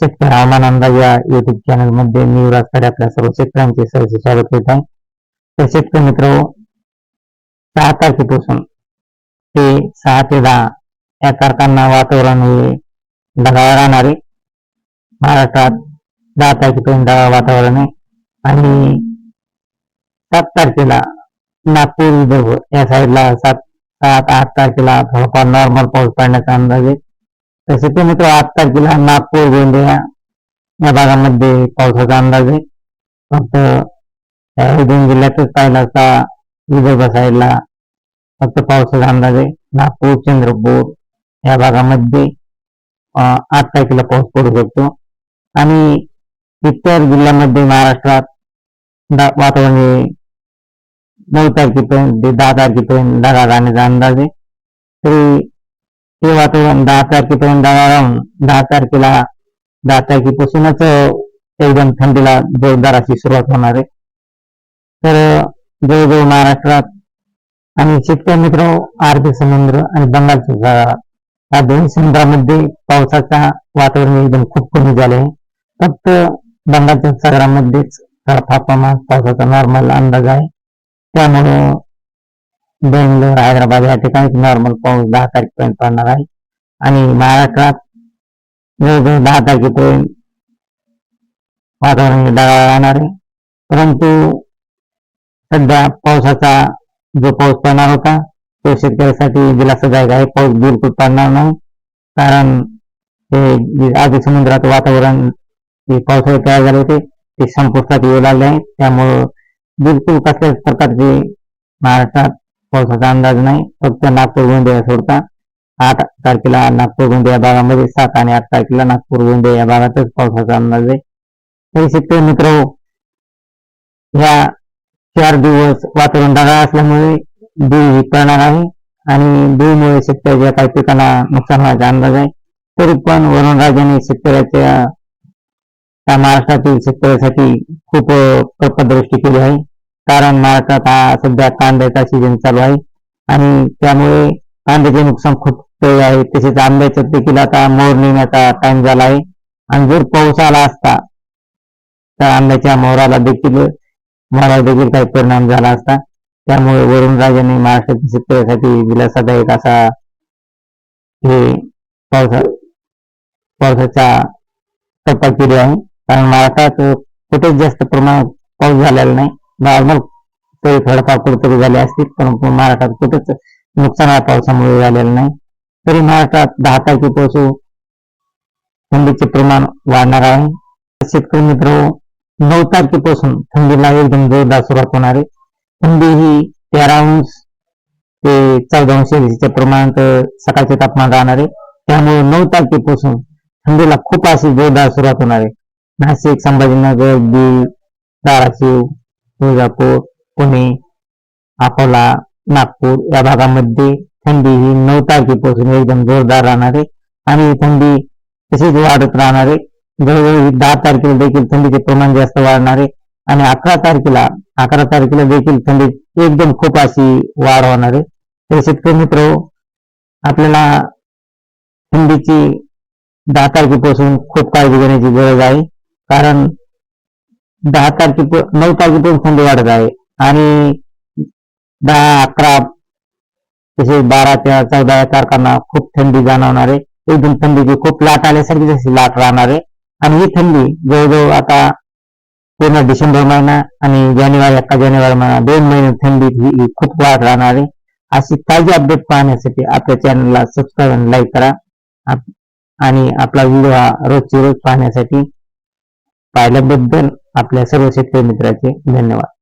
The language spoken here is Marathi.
शेतकरी हवामान अंदाज या युट्यूब चॅनलमध्ये मी युवराज खडे आपल्या सर्व शेतकऱ्यांचे सहज स्वागत करत आहे. तर शेतकरी मित्र सहा तारखेपासून ते सहा ते दहा या तारखांना वातावरण हे ढगाळ राहणार आहे. महाराष्ट्रात दहा तारखेपर्यंत ढगाळ वातावरण आहे. आणि सात तारखेला नागपूर विदर्भ या साईडला सात सात आठ तारखेला थोडाफार नॉर्मल पाऊस पडण्याचा अंदाज आहे. तसे ते मित्र आठ तारखेला नागपूर गोंदिया या भागामध्ये पावसाचा अंदाज आहे. फक्त या दोन जिल्ह्यातच पाहिला असता विदर्भ साईडला फक्त पावसाचा अंदाज आहे. नागपूर चंद्रपूर या भागामध्ये आठ तारखेला पाऊस पडू शकतो. आणि इतर जिल्ह्यामध्ये महाराष्ट्रात दा- वातावरण हे नऊ तारखेपर्यंत ते दहा तारखेपर्यंत ढगाळ राहण्याचा अंदाज आहे. तरी ते वातावरण दहा तारखेपर्यंत ढगाळ राहून दहा तारखेला दहा तारखेपासूनच एकदम थंडीला जोरदार अशी सुरुवात होणार आहे. तर जवळजवळ महाराष्ट्रात आणि शेतकरी मित्र आर्थिक समुद्र आणि बंगालचा सागरात या दोन समुद्रामध्ये पावसाचा वातावरण एकदम खूप कमी झाले आहे. फक्त बंगालच्या सागरामध्येच थोडाफार प्रमाणात पावसाचा नॉर्मल अंदाज आहे. त्यामुळं बेंगलोर हैदराबाद या ठिकाणी नॉर्मल पाऊस दहा तारखेपर्यंत पडणार आहे. आणि महाराष्ट्रात जवळजवळ दहा तारखेपर्यंत वातावरण ढगाळ राहणार आहे. परंतु सध्या पावसाचा जो पाऊस पडणार होता तो शेतकऱ्यासाठी दिलासादायक आहे. पाऊस बिलकुल पडणार नाही. कारण ते जे आधी समुद्रात वातावरण जे पावसाळे तयार झाले होते ते संपुष्टात येऊ लागले आहे. त्यामुळं बिलकुल कसल्याच प्रकारचे महाराष्ट्रात पावसाचा अंदाज नाही. फक्त नागपूर गोंदिया सोडता आठ तारखेला नागपूर गोंदिया या भागामध्ये सात आणि आठ तारखेला नागपूर गोंदिया या भागातच पावसाचा अंदाज आहे. तरी शेतकरी मित्र या चार दिवस वातावरण ढगाळ असल्यामुळे धूळ ही पडणार आहे आणि धूळमुळे शेतकऱ्याच्या काही पिकांना नुकसान व्हायचा अंदाज आहे. तरी पण वरुणराजाने शेतकऱ्याच्या महाराष्ट्रातील शेतकऱ्यासाठी खूप कल्पदृष्टी केली आहे. कारण महाराष्ट्रात हा सध्या कांद्याचा सीझन चालू आहे. आणि त्यामुळे कांद्याचे नुकसान खूप आहे. तसेच आंब्याचं देखील आता मोर नेण्याचा टाइम झाला आहे. आणि जर पाऊस आला असता तर आंब्याच्या मोहराला देखील मोहराला देखील काही परिणाम झाला असता. त्यामुळे वरुण राजाने महाराष्ट्रातील शेतकऱ्यासाठी दिलासादायक असा हे पावसा पावसाचा टप्पा केली आहे. कारण महाराष्ट्रात कुठेच जास्त प्रमाणात पाऊस झालेला नाही. नॉर्मल तरी थोडंफार कुठेतरी झाले असतील परंतु महाराष्ट्रात कुठेच नुकसान या पावसामुळे झालेलं नाही. तरी महाराष्ट्रात दहा तारखेपासून थंडीचे प्रमाण वाढणार आहे. शेतकरी मित्र नऊ तारखेपासून थंडीला एकदम जोरदार सुरुवात होणार आहे. थंडी ही तेरा अंश ते चौदा अंश सेल्सिअसच्या प्रमाणात सकाळचे तापमान राहणार आहे. त्यामुळे नऊ तारखेपासून थंडीला खूप अशी जोरदार सुरुवात होणार आहे. नाशिक संभाजीनगर बीड धाराशिव तुळजापूर पुणे अकोला नागपूर या भागामध्ये थंडी ही नऊ तारखेपासून एकदम जोरदार राहणार आहे. आणि ही थंडी तशीच वाढत राहणार आहे. जवळजवळ ही दहा तारखेला देखील थंडीचे प्रमाण जास्त वाढणार आहे. आणि अकरा तारखेला अकरा तारखेला देखील थंडी एकदम खूप अशी वाढ होणार आहे. तर शेतकरी मित्र आपल्याला थंडीची दहा तारखेपासून खूप काळजी घेण्याची गरज आहे. कारण दहा तारखे नऊ तारखेपर्यंत थंडी वाढत आहे. आणि दहा अकरा तसेच बारा तेरा चौदा या तारखांना खूप थंडी जाणवणार आहे एकदम थंडीची खूप लाट आल्यासारखी जशी लाट राहणार आहे. आणि ही थंडी जवळजवळ आता पूर्ण डिसेंबर महिना आणि जानेवारी अख्खा जानेवारी महिना दोन महिने थंडी ही खूप वाढ राहणार आहे. अशी ताजी अपडेट पाहण्यासाठी आपल्या चॅनलला सबस्क्राईब आणि लाईक करा. आणि आपला व्हिडिओ हा रोजची रोज पाहण्यासाठी पाहिल्याबद्दल आपल्या सर्व शेतकरी मित्राचे धन्यवाद.